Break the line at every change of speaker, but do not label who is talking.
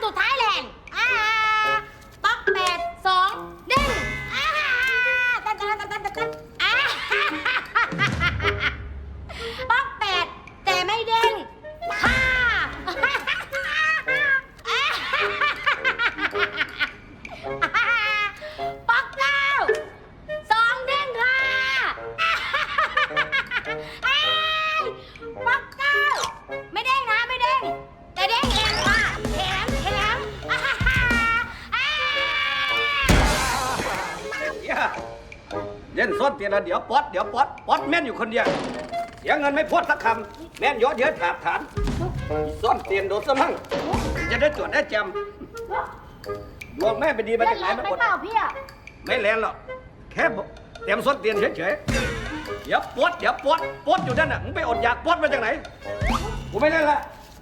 to Thailand. เล่นซ่อนเตียนแล้วเดี๋ยวป๊อดเดี๋ยวป๊อดป๊อดแม่นอยู่คนเดียวเสียเงินไม่พูดสักคำแม่นเยอะเดี๋ยวถาบฐานซ่อนเตียนโดนซะมั่งจะได้ตรวจได้จำบอกแม่ไปดีมา
เล่
จานกไหน
แรง
มา
ไป
หมด
เปล่าพี่อะ
ไม่แลนหรอกแค่บอกเตรียมซ่อนเตียนเฉยๆเดี๋ยวป๊อดเดี๋ยวป๊อดป๊อดอยู่นั่นน่ะมึงไปอดอยากป๊อดมาจากไหนกูไม่เล่นละ